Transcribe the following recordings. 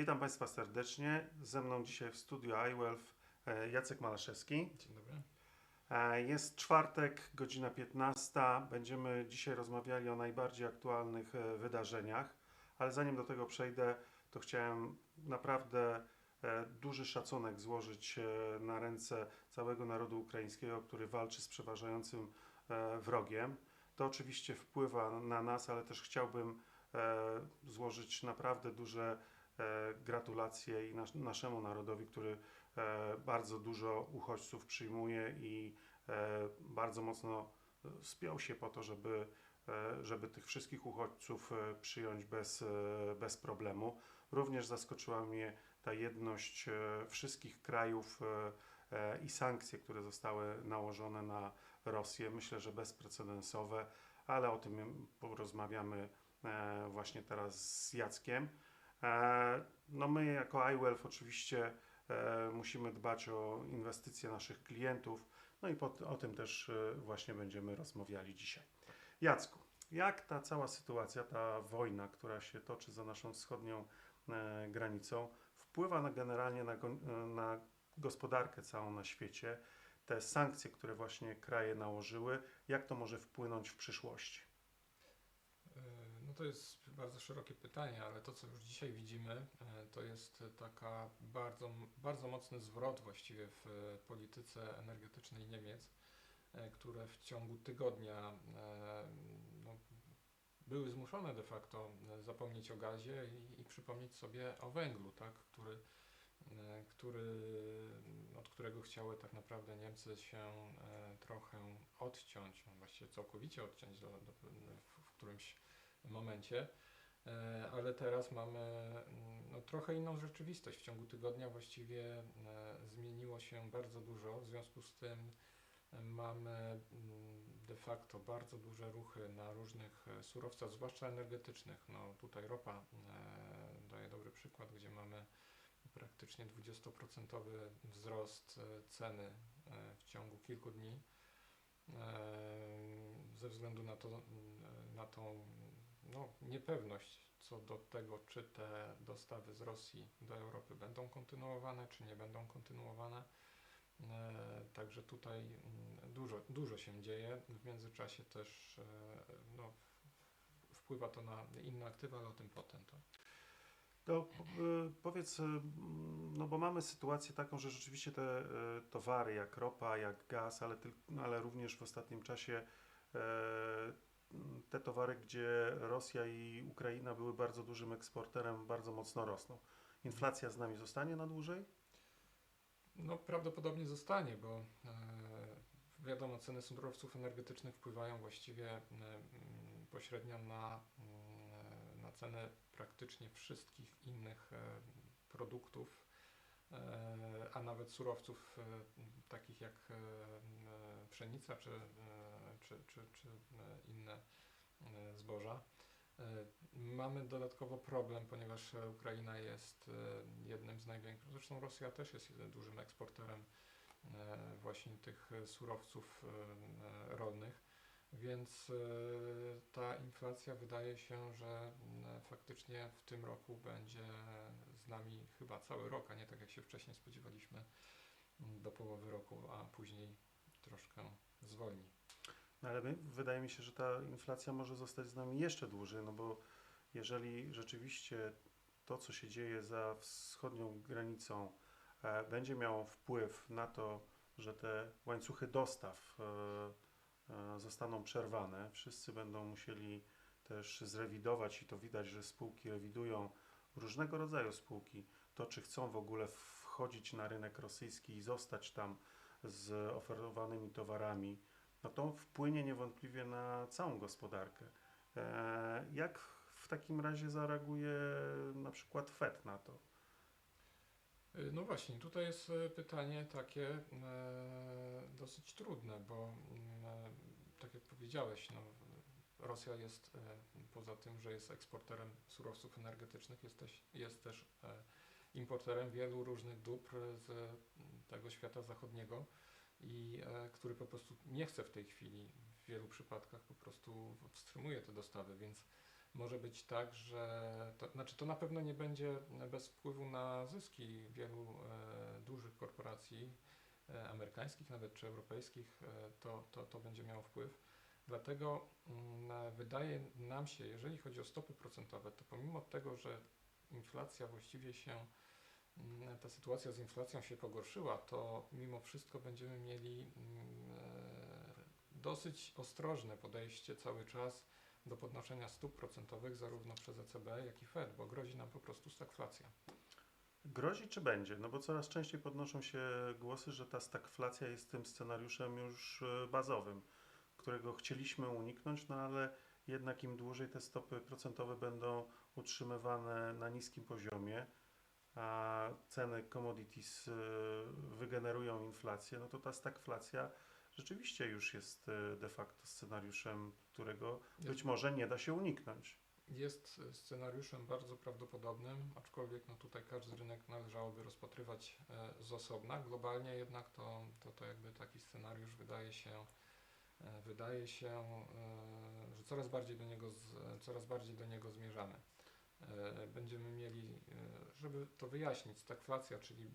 Witam Państwa serdecznie. Ze mną dzisiaj w studiu iWealth e, Jacek Malaszewski. Dzień dobry. E, Jest czwartek, godzina 15. Będziemy dzisiaj rozmawiali o najbardziej aktualnych e, wydarzeniach, ale zanim do tego przejdę, to chciałem naprawdę duży szacunek złożyć na ręce całego narodu ukraińskiego, który walczy z przeważającym wrogiem. To oczywiście wpływa na nas, ale też chciałbym złożyć naprawdę duże gratulacje i nas, naszemu narodowi, który e, bardzo dużo uchodźców przyjmuje i e, bardzo mocno e, spiął się po to, żeby, e, żeby tych wszystkich uchodźców e, przyjąć bez, e, bez problemu. Również zaskoczyła mnie ta jedność e, wszystkich krajów e, e, i sankcje, które zostały nałożone na Rosję. Myślę, że bezprecedensowe, ale o tym porozmawiamy e, właśnie teraz z Jackiem. E, No my jako iWealth oczywiście e, musimy dbać o inwestycje naszych klientów, no i o tym też e, właśnie będziemy rozmawiali dzisiaj. Jacku, jak ta cała sytuacja, ta wojna, która się toczy za naszą wschodnią granicą, wpływa na, generalnie na, na gospodarkę całą na świecie? Te sankcje, które właśnie kraje nałożyły, jak to może wpłynąć w przyszłości? No to jest bardzo szerokie pytanie, ale to co już dzisiaj widzimy, e, to jest taka bardzo, bardzo mocny zwrot właściwie w e, polityce energetycznej Niemiec, e, które w ciągu tygodnia no, były zmuszone de facto zapomnieć o gazie i, i przypomnieć sobie o węglu, tak, który, który, od którego chciały tak naprawdę Niemcy się trochę odciąć, no właściwie całkowicie odciąć do, do, w którymś momencie. E, Ale teraz mamy mm, no, trochę inną rzeczywistość. W ciągu tygodnia właściwie e, zmieniło się bardzo dużo. W związku z tym e, mamy mm, de facto bardzo duże ruchy na różnych surowcach, zwłaszcza energetycznych. No, tutaj ropa daje dobry przykład, gdzie mamy praktycznie 20% wzrost ceny w ciągu kilku dni. Ze względu na, to, mm, na tą no, niepewność co do tego, czy te dostawy z Rosji do Europy będą kontynuowane, czy nie będą kontynuowane. E, Także tutaj mm, dużo, dużo się dzieje. W międzyczasie też e, no, wpływa to na inne aktywa, ale o tym potem. To. To y, powiedz, no bo mamy sytuację taką, że rzeczywiście te towary jak ropa, jak gaz, ale, no ale również w ostatnim czasie e, te towary, gdzie Rosja i Ukraina były bardzo dużym eksporterem, bardzo mocno rosną. Inflacja z nami zostanie na dłużej? No prawdopodobnie zostanie, bo e, wiadomo, ceny surowców energetycznych wpływają właściwie e, pośrednio na, mm, na praktycznie wszystkich innych e, produktów, e, a nawet surowców e, takich jak e, e, pszenica czy, e, czy, czy, czy e, inne e, zboża. E, Mamy dodatkowo problem, ponieważ Ukraina jest jednym z największych, zresztą Rosja też jest dużym eksporterem właśnie tych surowców rolnych, więc ta inflacja wydaje się, że faktycznie w tym roku będzie z nami chyba cały rok, a nie tak jak się wcześniej spodziewaliśmy do połowy roku, a później troszkę zwolni. No ale my, wydaje mi się, że ta inflacja może zostać z nami jeszcze dłużej, no bo jeżeli rzeczywiście to, co się dzieje za wschodnią granicą, e, będzie miało wpływ na to, że te łańcuchy dostaw e, e, zostaną przerwane, wszyscy będą musieli też zrewidować i to widać, że spółki rewidują różnego rodzaju spółki, to czy chcą w ogóle wchodzić na rynek rosyjski i zostać tam z oferowanymi towarami, no to wpłynie niewątpliwie na całą gospodarkę. E, Jak w takim razie zareaguje na przykład Fed na to? Y, No właśnie, tutaj jest e, pytanie takie e, dosyć trudne, bo mm, e, tak jak powiedziałeś, no, Rosja jest e, poza tym, że jest eksporterem surowców energetycznych, jest też, jest też e, importerem wielu różnych dóbr z mm, tego świata zachodniego i e, który po prostu nie chce w tej chwili w wielu przypadkach po prostu wstrzymuje te dostawy, więc może być tak, że to, znaczy to na pewno nie będzie bez wpływu na zyski wielu e, dużych korporacji e, amerykańskich nawet czy europejskich, e, to, to, to będzie miało wpływ. Dlatego mm, wydaje nam się, jeżeli chodzi o stopy procentowe, to pomimo tego, że inflacja właściwie się, ta sytuacja z inflacją się pogorszyła, to mimo wszystko będziemy mieli mm, e, dosyć ostrożne podejście cały czas do podnoszenia stóp procentowych zarówno przez ECB, jak i Fed, bo grozi nam po prostu stagflacja. Grozi czy będzie? No bo coraz częściej podnoszą się głosy, że ta stagflacja jest tym scenariuszem już e, bazowym, którego chcieliśmy uniknąć, no ale jednak im dłużej te stopy procentowe będą utrzymywane na niskim poziomie, a ceny commodities e, wygenerują inflację, no to ta stagflacja rzeczywiście już jest e, de facto scenariuszem, którego być może nie da się uniknąć. Jest scenariuszem bardzo prawdopodobnym, aczkolwiek no tutaj każdy rynek należałoby rozpatrywać z osobna. Globalnie jednak to, to, to jakby taki scenariusz wydaje się, wydaje się, że coraz bardziej do niego, coraz bardziej do niego zmierzamy. E, będziemy mieli, e, żeby to wyjaśnić, stagflacja, czyli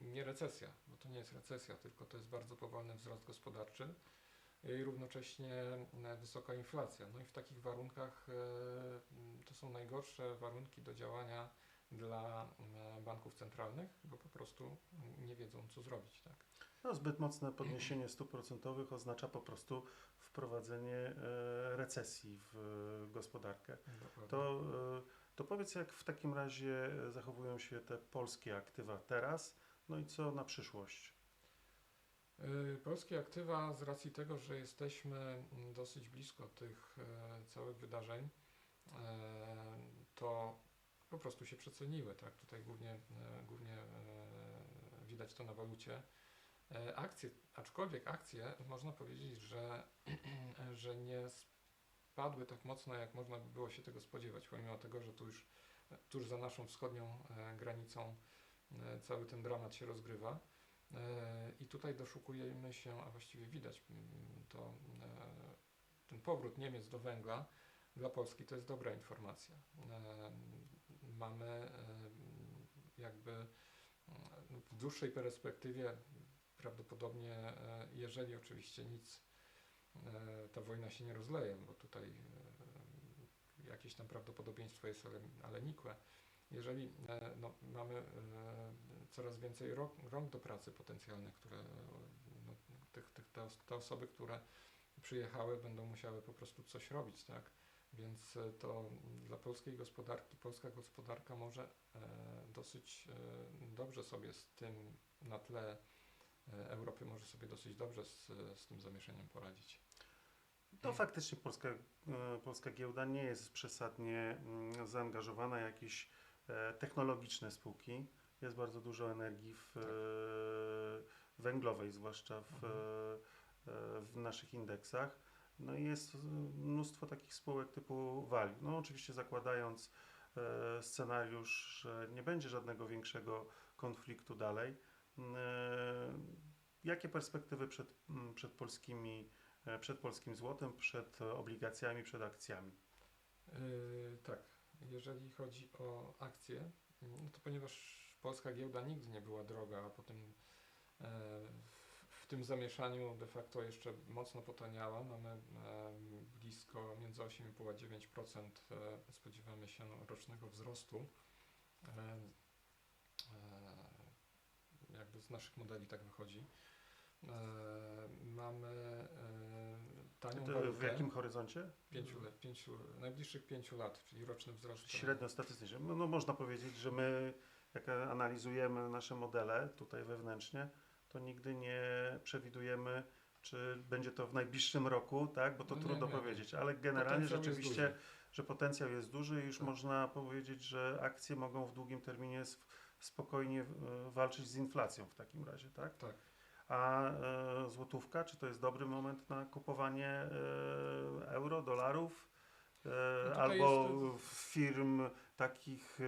nie recesja, bo to nie jest recesja, tylko to jest bardzo powolny wzrost gospodarczy i równocześnie e, wysoka inflacja. No i w takich warunkach to są najgorsze warunki do działania dla banków centralnych, bo po prostu nie wiedzą, co zrobić. Tak? No, zbyt mocne podniesienie stóp procentowych oznacza po prostu wprowadzenie e, recesji w e, gospodarkę. Dokładnie. To, e, to powiedz, jak w takim razie zachowują się te polskie aktywa teraz, no i co na przyszłość? Polskie aktywa z racji tego, że jesteśmy mm, dosyć blisko tych całych wydarzeń, to po prostu się przeceniły. Tak? Tutaj głównie, głównie widać to na walucie. E, akcje, aczkolwiek akcje można powiedzieć, że, że nie spadły tak mocno, jak można by było się tego spodziewać, pomimo tego, że tu już tuż za naszą wschodnią e, granicą e, cały ten dramat się rozgrywa. I tutaj doszukujemy się, a właściwie widać mm, to, ten powrót Niemiec do węgla dla Polski to jest dobra informacja. Mamy jakby mm, w dłuższej perspektywie prawdopodobnie, e, jeżeli oczywiście nic, e, ta wojna się nie rozleje, bo tutaj e, jakieś tam prawdopodobieństwo jest, ale, ale nikłe. Jeżeli no, mamy coraz więcej rąk, do pracy potencjalnych, które no, tych, tych, te, te osoby, które przyjechały, będą musiały po prostu coś robić, tak? Więc to dla polskiej gospodarki, polska gospodarka może dosyć dobrze sobie z tym na tle Europy może sobie dosyć dobrze z, z tym zamieszaniem poradzić. To faktycznie polska, e, polska giełda nie jest przesadnie mm, zaangażowana w jakieś e, technologiczne spółki. Jest bardzo dużo energii w, e, węglowej, zwłaszcza w, Mhm. e, w naszych indeksach. No i jest e, mnóstwo takich spółek typu value. No oczywiście zakładając e, scenariusz, że nie będzie żadnego większego konfliktu dalej. E, Jakie perspektywy przed, m, przed polskimi e, przed polskim złotem, przed obligacjami, przed akcjami. Yy, tak, jeżeli chodzi o akcje, no to ponieważ polska giełda nigdy nie była droga, a potem e, w, tym zamieszaniu de facto jeszcze mocno potaniała, mamy blisko między 8,5 a 9% e, spodziewamy się rocznego wzrostu. Jakby z naszych modeli tak wychodzi. E, mamy e, tanią To w jakim horyzoncie? Pięciu, lat- pięciu, najbliższych pięciu lat, czyli roczny wzrost. Średnio statystycznie. No, no można powiedzieć, że my jak analizujemy nasze modele tutaj wewnętrznie, to nigdy nie przewidujemy, czy będzie to w najbliższym roku, tak? bo to No nie, trudno nie. powiedzieć, ale generalnie Potencjał rzeczywiście, że potencjał jest duży i już Tak. można powiedzieć, że akcje mogą w długim terminie spokojnie e, walczyć z inflacją w takim razie, tak? Tak. A e, złotówka, czy to jest dobry moment na kupowanie e, euro, dolarów? No albo jest- firm takich,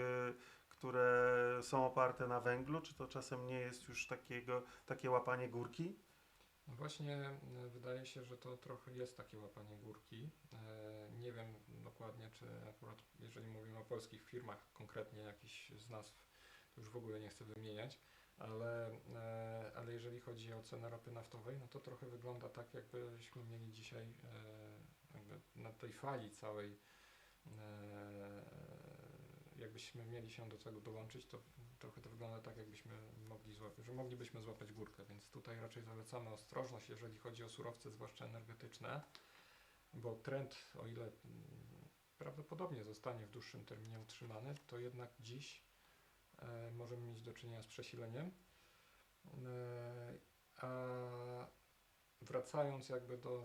które są oparte na węglu? Czy to czasem nie jest już takiego, takie łapanie górki? No właśnie wydaje się, że to trochę jest takie łapanie górki. Nie wiem dokładnie, czy akurat jeżeli mówimy o polskich firmach, konkretnie jakiś z nazw, już w ogóle nie chcę wymieniać, ale, e, ale jeżeli chodzi o cenę ropy naftowej, no to trochę wygląda tak, jakbyśmy mieli dzisiaj e, jakby na tej fali całej, e, jakbyśmy mieli się do tego dołączyć, to trochę to wygląda tak, jakbyśmy mogli złapać, że moglibyśmy złapać górkę, więc tutaj raczej zalecamy ostrożność, jeżeli chodzi o surowce, zwłaszcza energetyczne, bo trend, o ile mm, prawdopodobnie zostanie w dłuższym terminie utrzymany, to jednak dziś możemy mieć do czynienia z przesileniem. E, a wracając jakby do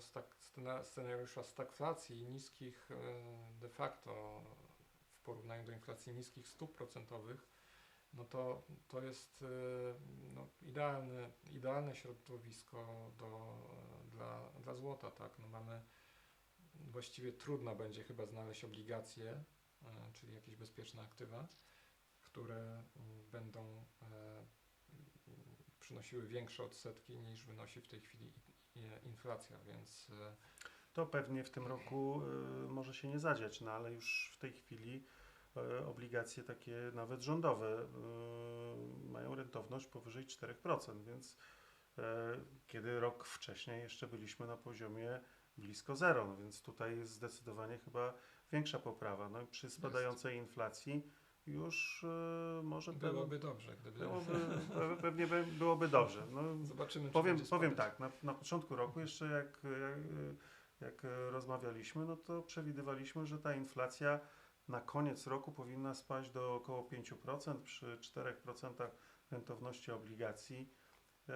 scenariusza stagflacji niskich e, de facto w porównaniu do inflacji niskich stóp procentowych, no to, to jest e, no, idealne, idealne środowisko do, e, dla, dla złota, tak? No mamy właściwie trudno będzie chyba znaleźć obligacje, e, czyli jakieś bezpieczne aktywa, które mm, będą e, przynosiły większe odsetki niż wynosi w tej chwili i- inflacja, więc e, To pewnie w tym roku może się nie zadziać, no ale już w tej chwili obligacje takie nawet rządowe mają rentowność powyżej 4%, więc kiedy rok wcześniej jeszcze byliśmy na poziomie blisko zero, no więc tutaj jest zdecydowanie chyba większa poprawa. No i przy spadającej inflacji już y, może ten- byłoby dobrze, gdyby... byłoby, pewnie by- byłoby dobrze. No, Zobaczymy, czy Powiem, powiem tak, na, na początku roku jeszcze jak, jak, jak rozmawialiśmy, no to przewidywaliśmy, że ta inflacja na koniec roku powinna spaść do około 5% przy 4% rentowności obligacji. E,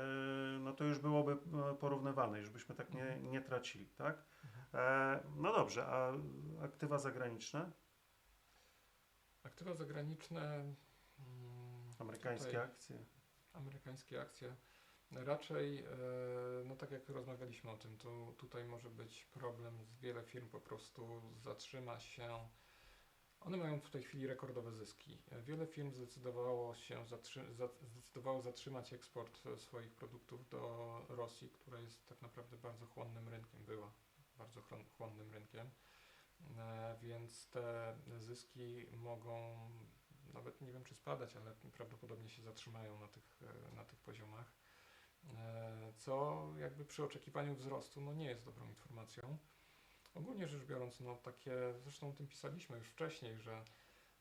No to już byłoby e, porównywalne, już byśmy tak nie, Mhm. nie tracili, tak? Mhm. No dobrze, a aktywa zagraniczne, Aktywa zagraniczne, mm, amerykańskie akcje? amerykańskie akcje, raczej, e, no tak jak rozmawialiśmy o tym, to tutaj może być problem, z wiele firm po prostu zatrzyma się, one mają w tej chwili rekordowe zyski. Wiele firm zdecydowało się, zatrzy- za- zdecydowało zatrzymać eksport e, swoich produktów do Rosji, która jest tak naprawdę bardzo chłonnym rynkiem, była bardzo chłonnym rynkiem. E, więc te zyski mogą nawet nie wiem czy spadać, ale prawdopodobnie się zatrzymają na tych, e, na tych poziomach. E, Co jakby przy oczekiwaniu wzrostu no nie jest dobrą informacją. Ogólnie rzecz biorąc, no takie, zresztą o tym pisaliśmy już wcześniej, że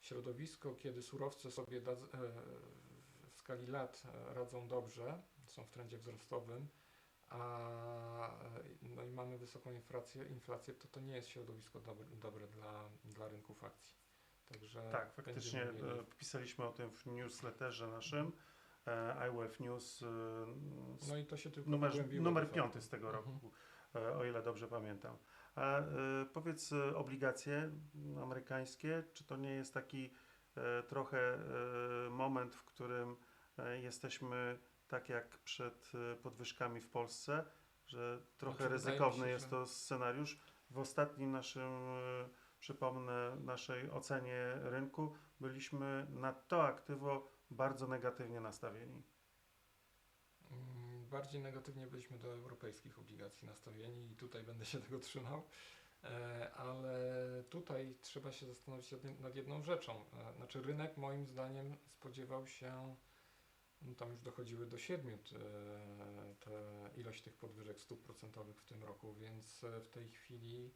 środowisko, kiedy surowce sobie da, w skali lat radzą dobrze, są w trendzie wzrostowym, a e, no i mamy wysoką inflację, inflację to to nie jest środowisko dobre, dobre dla, dla rynków akcji. Także Tak, faktycznie będziemy mieli- e, pisaliśmy o tym w newsletterze naszym. e, iWealth News e, No i to się tylko numer, numer de facto. piąty z tego Mhm. roku, e, o ile dobrze pamiętam. A e, powiedz, e, obligacje amerykańskie, czy to nie jest taki e, trochę e, moment, w którym e, jesteśmy tak jak przed e, podwyżkami w Polsce, że trochę Znaczy, ryzykowny się, jest to scenariusz. W ostatnim naszym, e, przypomnę, naszej ocenie rynku byliśmy na to aktywo bardzo negatywnie nastawieni. Mm, Bardziej negatywnie byliśmy do europejskich obligacji nastawieni i tutaj będę się tego trzymał. E, Ale tutaj trzeba się zastanowić nad jedną rzeczą. E, Znaczy rynek moim zdaniem spodziewał się, no tam już dochodziły do siedmiu te, te ilość tych podwyżek stóp procentowych w tym roku, więc e, w tej chwili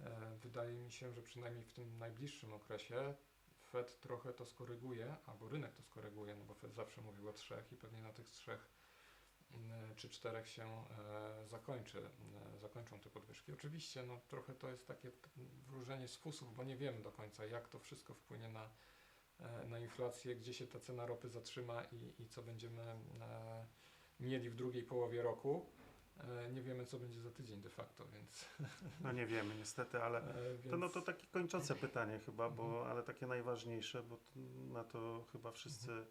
e, wydaje mi się, że przynajmniej w tym najbliższym okresie Fed trochę to skoryguje, albo rynek to skoryguje, no bo Fed zawsze mówił o trzech i pewnie na tych trzech mm, czy czterech się e, zakończy, zakończą te podwyżki. Oczywiście no, trochę to jest takie wróżenie z fusów, bo nie wiemy do końca jak to wszystko wpłynie na, na inflację, gdzie się ta cena ropy zatrzyma i, i co będziemy e, mieli w drugiej połowie roku. E, nie wiemy co będzie za tydzień de facto, więc... No nie wiemy niestety, ale e, To, no więc- to takie kończące pytanie chyba, bo, Mhm. ale takie najważniejsze, bo na to chyba wszyscy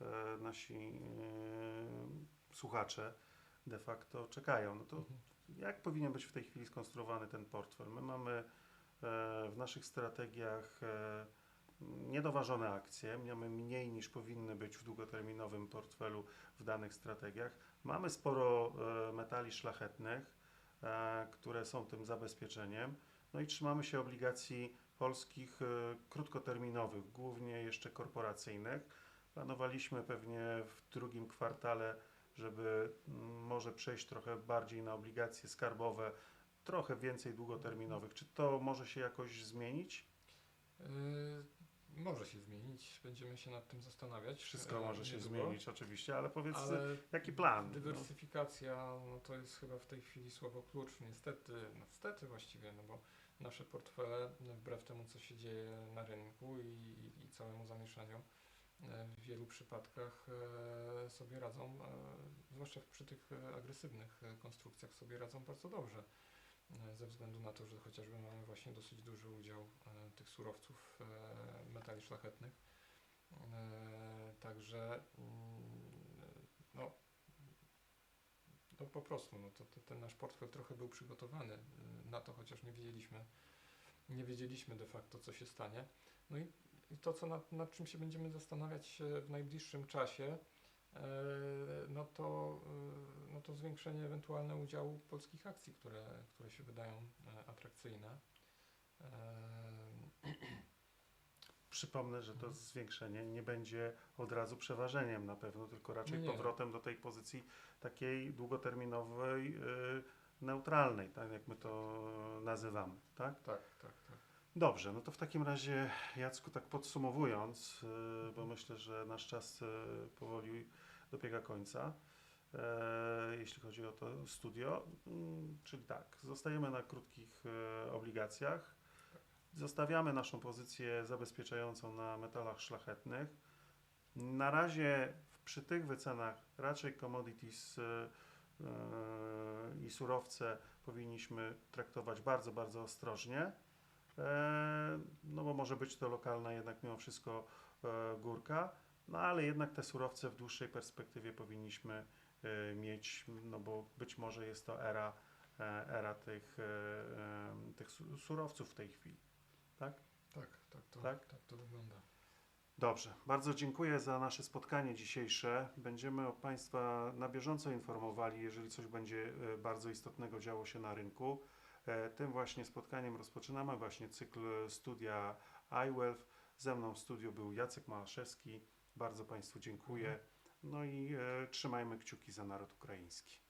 e, nasi e, słuchacze de facto czekają. No to Mhm. jak powinien być w tej chwili skonstruowany ten portfel? My mamy e, w naszych strategiach e, niedoważone akcje, mamy mniej niż powinny być w długoterminowym portfelu w danych strategiach. Mamy sporo e, metali szlachetnych, e, które są tym zabezpieczeniem. No i trzymamy się obligacji polskich e, krótkoterminowych, głównie jeszcze korporacyjnych. Planowaliśmy pewnie w drugim kwartale, żeby może przejść trochę bardziej na obligacje skarbowe, trochę więcej długoterminowych. Czy to może się jakoś zmienić? Może się zmienić, będziemy się nad tym zastanawiać. Wszystko e, może się niedługo. zmienić oczywiście, ale powiedz, Ale jaki plan? No, dywersyfikacja no to jest chyba w tej chwili słowo klucz. Niestety, no niestety właściwie, no bo nasze portfele, no wbrew temu, co się dzieje na rynku i, i, całemu zamieszaniu, e, w wielu przypadkach e, sobie radzą, zwłaszcza przy tych agresywnych konstrukcjach, sobie radzą bardzo dobrze. E, Ze względu na to, że chociażby mamy właśnie dosyć duży udział e, tych surowców e, metali szlachetnych. E, Także mm, no, no po prostu no to, to, ten nasz portfel trochę był przygotowany na to, chociaż nie wiedzieliśmy, nie wiedzieliśmy de facto, co się stanie. No i, i to, co nad, nad czym się będziemy zastanawiać w najbliższym czasie, no to, y, no to zwiększenie ewentualne udziału polskich akcji, które, które się wydają e, atrakcyjne. E, Przypomnę, że to Mhm. zwiększenie nie będzie od razu przeważeniem na pewno, tylko raczej Nie, powrotem do tej pozycji takiej długoterminowej, neutralnej, tak jak my to nazywamy, tak? Tak, tak, tak. Dobrze, no to w takim razie Jacku, tak podsumowując, y, bo myślę, że nasz czas y, powoli dobiega końca, e, jeśli chodzi o to studio, Mm, czyli tak, zostajemy na krótkich e, obligacjach, zostawiamy naszą pozycję zabezpieczającą na metalach szlachetnych. Na razie przy tych wycenach raczej commodities e, i surowce powinniśmy traktować bardzo, bardzo ostrożnie. E, no bo może być to lokalna jednak mimo wszystko e, górka, no ale jednak te surowce w dłuższej perspektywie powinniśmy e, mieć, no bo być może jest to era, era tych, tych su- surowców w tej chwili. Tak? Tak, tak, to, Tak? tak to wygląda. Dobrze, bardzo dziękuję za nasze spotkanie dzisiejsze. Będziemy Państwa na bieżąco informowali, jeżeli coś będzie bardzo istotnego działo się na rynku. E, Tym właśnie spotkaniem rozpoczynamy właśnie cykl studia iWealth. Ze mną w studiu był Jacek Małaszewski. Bardzo Państwu dziękuję. No i e, trzymajmy kciuki za naród ukraiński.